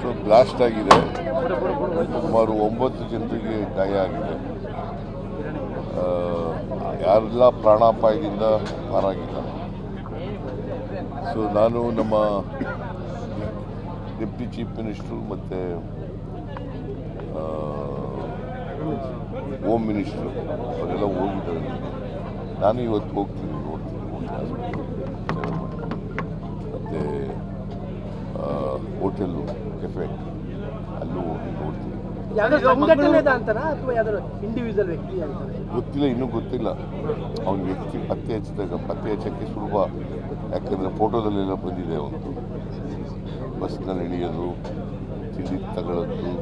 So blast ಆಗಿದೆ. ಸುಮಾರು ಒಂಬತ್ತು ಜನರಿಗೆ ಗಾಯ ಆಗಿದೆ. ಯಾರೆಲ್ಲ ಪ್ರಾಣಾಪಾಯದಿಂದ ಪಾರಾಗಿಲ್ಲ ಸೊ ನಾನು ನಮ್ಮ ಡೆಪ್ಟಿ ಚೀಫ್ ಮಿನಿಸ್ಟ್ರು ಮತ್ತು ಹೋಮ್ ಮಿನಿಸ್ಟ್ರು, ಅವರೆಲ್ಲ ಹೋಗಿದ್ದಾರೆ. ನಾನು ಇವತ್ತು ಹೋಗ್ತೀನಿ, ನೋಡ್ತೀನಿ. ಹೋಟೆಲ್ಲು ಕೆಫೆ ಅಲ್ಲೂ ಹೋಗಿ ನೋಡ್ತೀವಿ ಗೊತ್ತಿಲ್ಲ ಇನ್ನೂ ಗೊತ್ತಿಲ್ಲ. ಅವನ ವ್ಯಕ್ತಿ ಪತ್ತೆ ಹಚ್ಚಿದಾಗ ಪತ್ತೆ ಹಚ್ಚಕ್ಕೆ ಸುಲಭ. ಯಾಕಂದರೆ ಫೋಟೋದಲ್ಲೆಲ್ಲ ಬಂದಿದೆ ಅವನು ಬಸ್ನಲ್ಲಿ ಇಳಿಯೋದು ತಿಂಡಿ ತಗೊಳ್ಳೋದು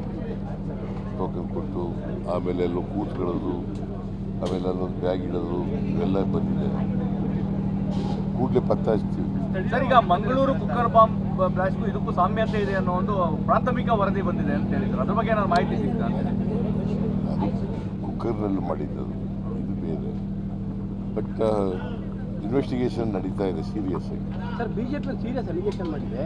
ಟೋಕನ್ ಕೊಟ್ಟು ಆಮೇಲೆ ಎಲ್ಲೋ ಕೂತ್ಕೊಳ್ಳೋದು ಆಮೇಲೆ ಅಲ್ಲೊಂದು ಬ್ಯಾಗ್ ಇಡೋದು ಇವೆಲ್ಲ ಬಂದಿದೆ. ಕೂಡಲೇ ಪತ್ತೆ ಹಚ್ತೀವಿ. ಸರ್ ಈಗ ಮಂಗಳೂರು ಕುಕ್ಕರ್ ಬಾಂಬ್ ಬ್ಲಾಸ್ಟ್ಗೂ ಇದಕ್ಕೂ ಸಾಮ್ಯತೆ ಇದೆ ಅನ್ನೋ ಒಂದು ಪ್ರಾಥಮಿಕ ವರದಿ ಬಂದಿದೆ ಅಂತ ಹೇಳಿದ್ರು. ಅದ್ರ ಬಗ್ಗೆ ಏನಾದ್ರು ಮಾಹಿತಿ ಸಿಗ್ತಾ ಕುಕ್ಕರ್ನಲ್ಲಿ ಮಾಡಿದ್ದು ಇದು ಬೇರೆ. ಬಟ್ ಇನ್ವೆಸ್ಟಿಗೇಷನ್ ನಡೀತಾ ಇದೆ ಸೀರಿಯಸ್ ಆಗಿ. ಸರ್ ಬಿಜೆಪಿ ಸೀರಿಯಸ್ ಅಲಿಗೇಷನ್ ಮಾಡಿದೆ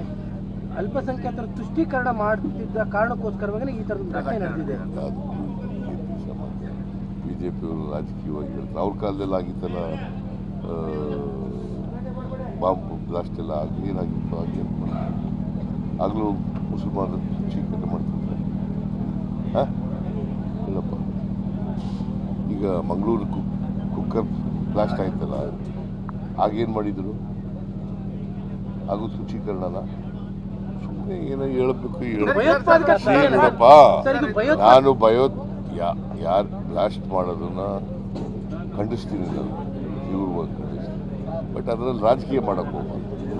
ಅಲ್ಪಸಂಖ್ಯಾತರ ತುಷ್ಟೀಕರಣ ಮಾಡುತ್ತಿದ್ದ ಕಾರಣಕ್ಕೋಸ್ಕರವಾಗಿ ಈ ಥರದ ಘಟನೆ ನಡೆದಿದೆ. ಅದು ಬಿ ಜೆ ಪಿಯವರು ರಾಜಕೀಯವಾಗಿ ಹೇಳ್ತಾರೆ. ಅವ್ರ ಕಾಲದಲ್ಲಿ ಆಗಿತ್ತಲ್ಲ ಬಾಂಬ್ ಬ್ಲಾಸ್ಟ್ ಎಲ್ಲ ಆಗಿ ಏನಾಗಿತ್ತು ಹಾಗೆ ಆಗಲೂ ಮುಸಲ್ಮಾನರು ಚೀಕಟೆ ಮಾಡ್ತಿದ್ದಾರೆ. ಹಾಂ? ಇಲ್ಲಪ್ಪ. ಈಗ ಮಂಗಳೂರು ಕುಕ್ ಕುಕ್ಕರ್ ಬ್ಲಾಸ್ಟ್ ಆಯ್ತಲ್ಲ ಆಗೇನು ಮಾಡಿದರು? ಹಾಗೂ ಶುಚೀಕರಣನ? ಸುಮ್ಮನೆ ಏನೋ ಹೇಳಬೇಕು ಹೇಳಪ್ಪ ನಾನು ಭಯೋ ಯಾರು ಬ್ಲಾಸ್ಟ್ ಮಾಡೋದನ್ನ ಖಂಡಿಸ್ತೀನಿ ನಾನು. ಇವ್ರು ಖಂಡಿಸ್ತೀನಿ ಬಟ್ ಅದರಲ್ಲಿ ರಾಜಕೀಯ ಮಾಡೋಕ್ಕೆ